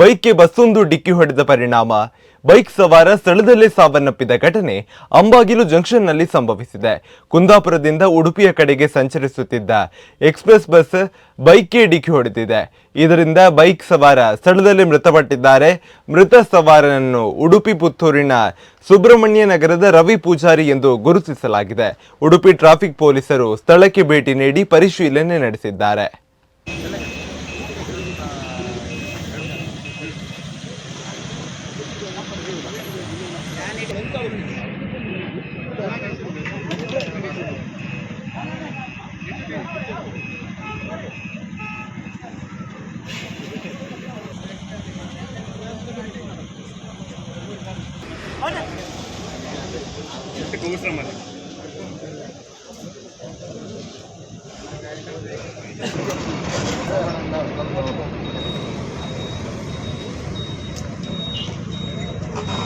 ಬೈಕ್ಗೆ ಬಸ್ಸೊಂದು ಡಿಕ್ಕಿ ಹೊಡೆದ ಪರಿಣಾಮ. ಬೈಕ್ ಸವಾರ ಸ್ಥಳದಲ್ಲೇ ಸಾವನ್ನಪ್ಪಿದ ಘಟನೆ ಅಂಬಾಗಿಲು ಜಂಕ್ಷನ್ನಲ್ಲಿ ಸಂಭವಿಸಿದೆ. ಕುಂದಾಪುರದಿಂದ ಉಡುಪಿಯ ಕಡೆಗೆ ಸಂಚರಿಸುತ್ತಿದ್ದ ಎಕ್ಸ್ಪ್ರೆಸ್ ಬಸ್ ಬೈಕ್ಗೆ ಡಿಕ್ಕಿ ಹೊಡೆದಿದೆ. ಇದರಿಂದ ಬೈಕ್ ಸವಾರ ಸ್ಥಳದಲ್ಲಿ ಮೃತಪಟ್ಟಿದ್ದಾರೆ. ಮೃತ ಸವಾರನನ್ನು ಉಡುಪಿ ಪುತ್ತೂರಿನ ಸುಬ್ರಹ್ಮಣ್ಯ ನಗರದ ರವಿ ಪೂಜಾರಿ ಎಂದು ಗುರುತಿಸಲಾಗಿದೆ. ಉಡುಪಿ ಟ್ರಾಫಿಕ್ ಪೊಲೀಸರು ಸ್ಥಳಕ್ಕೆ ಭೇಟಿ ನೀಡಿ ಪರಿಶೀಲನೆ ನಡೆಸಿದ್ದಾರೆ. కూర్చున్నాం మరి Thank.